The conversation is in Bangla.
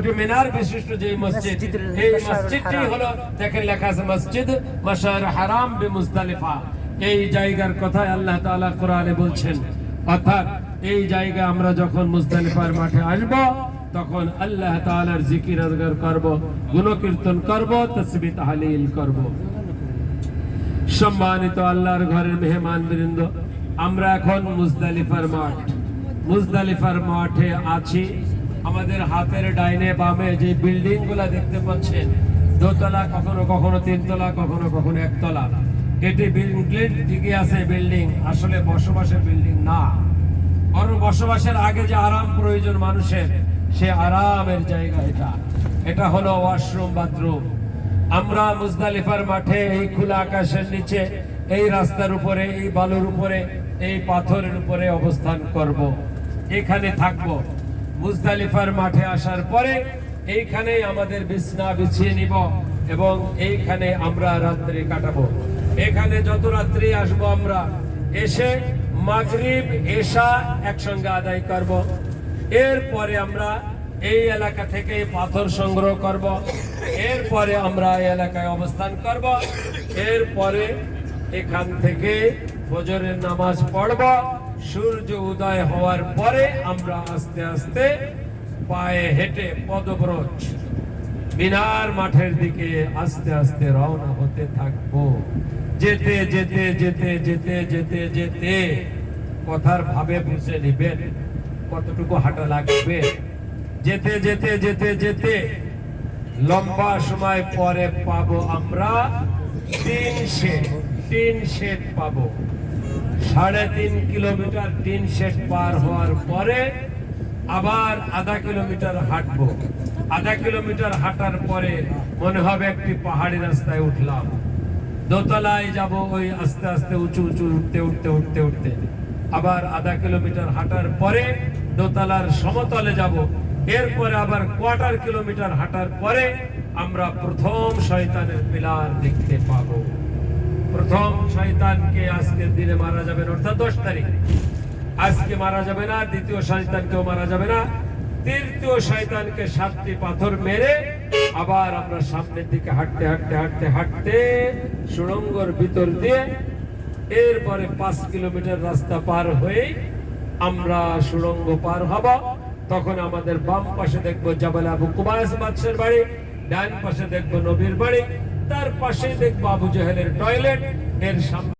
দুটি মিনার বিশিষ্ট যে মসজিদ এই মসজিদটি হলো দেখেন লেখা আছে মসজিদ মাশার হারাম বে মুজদালিফা এই জায়গার কথা আল্লাহ তাআলা কোরআনে বলছেন। অর্থাৎ এই জায়গা আমরা যখন মুজদালিফার মাঠে আসব তখন আল্লাহ তাআলার জিকির আজগার করব গুণকীর্তন করব তসবিহ তাহলিল করব। সম্মানিত আল্লাহর ঘরের মেহমান বৃন্দ আমরা এখন মুজদালিফার মাঠ। মুজদালিফার মাঠে আছি। আমাদের হাতের ডাইনে বামে যে বিল্ডিংগুলা দেখতে পাচ্ছেন, দোতলা কখনো কখনো তিনতলা, কখনো কখনো একতলা। এটি বিল্ডিং ঠিকই আছে বিল্ডিং, আসলে বসবাসের বিল্ডিং না। বরং বসবাসের আগে যে আরাম প্রয়োজন মানুষের, সে আরামের জায়গা এটা। এটা হলো ওয়াশরুম, বাথরুম। আমরা মুজদালিফার মাঠে এই খোলা আকাশের নিচে, এই রাস্তার উপরে, এই বালুর উপরে, এই পাথরের উপরে অবস্থান করব। এখানে থাকব। মুজদালিফার মাঠে আসার পরে এইখানেই আমাদের বিছনা বিছিয়ে নিব এবং এইখানে আমরা রাত্রি কাটাবো। এখানে যত রাত্রি আসব আমরা, এসে মাগরিব, এশা একসঙ্গে আদায় করব। এরপরে আমরা এই এলাকা থেকে পাথর সংগ্রহ করব। এরপরে আমরা এই এলাকায় অবস্থান করব। এরপরে এখান থেকে ফজরের নামাজ পড়ব। সূর্য উদয় হওয়ার পরে আমরা আস্তে আস্তে পায়ে হেঁটে পদব্রজ, মিনার মাঠের দিকে আস্তে আস্তে রওনা হতে থাকব। যেতে যেতে যেতে যেতে যেতে যেতে। কথার ভাবে বুঝে নিবেন কতটুকু হাঁটা লাগবে। যেতে যেতে যেতে যেতে। লম্বা সময় পরে পাবো আমরা তিন শেড তিন শেড পাবো। সাড়ে তিন কিলোমিটার তিন শেড পার হওয়ার পরে আবার আধা কিলোমিটার হাঁটবো। আধা কিলোমিটার হাঁটার পরে মনে হবে একটি পাহাড়ি রাস্তায় উঠলাম। দোতলায় যাব ওই আস্তে আস্তে উঁচু উঁচু উঠতে উঠতে উঠতে উঠতে। আবার আধা কিলোমিটার হাঁটার পরে দোতলার সমতলে যাব। এরপরে আবার কোয়ার্টার কিলোমিটার হাঁটার পরে আমরা প্রথম শয়তানের পিলার দেখতে পাবো। শয়তানকে আজকের দিনে মারা যাবে না, অর্থাৎ দশ তারিখ। আজকে মারা যাবে না দ্বিতীয় শয়তানকেও মারা যাবে না। তৃতীয় শয়তানকে সাতটি পাথর মেরে আবার আমরা সামনের দিকে হাঁটতে হাঁটতে হাঁটতে হাঁটতে সুড়ঙ্গর ভিতর দিয়ে এরপরে পাঁচ কিলোমিটার রাস্তা পার হয়ে আমরা সুড়ঙ্গ পার হব। তখন আমাদের বাম পাশে দেখব জাবাল আবু কুবাস বাদশার বাড়ি ডান পাশে দেখব নবীর বাড়ি তার পাশে দেখব আবু জাহেলের টয়লেট এর সামনে।